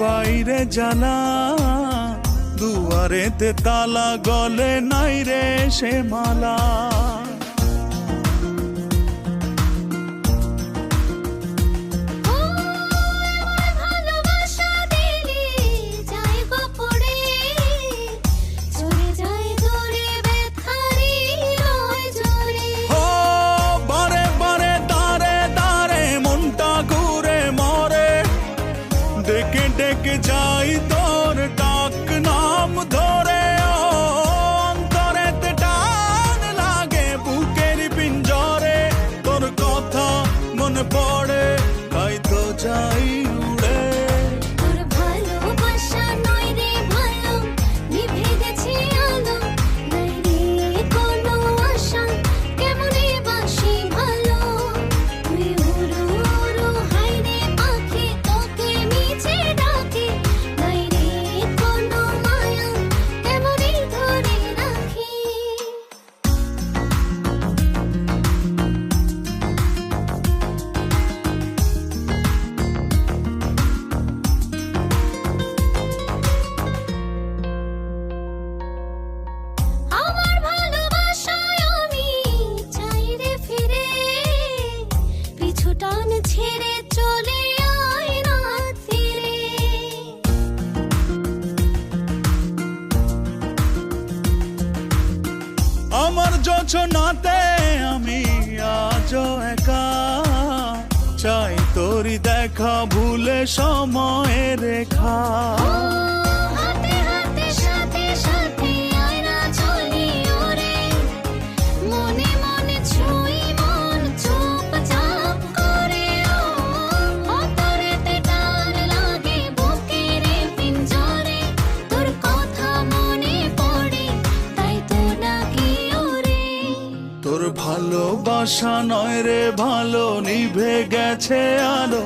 বাইরে জানা দুয়ারেতে তালা গলে নাই রে সে মালা। যোচনাতে আমি আজ একা। চাই তোরি দেখা ভুলে সময়ের রেখা। হাতে হাতে সাথে সাথে। আশা নয় রে ভালো নিভে গেছে আলো।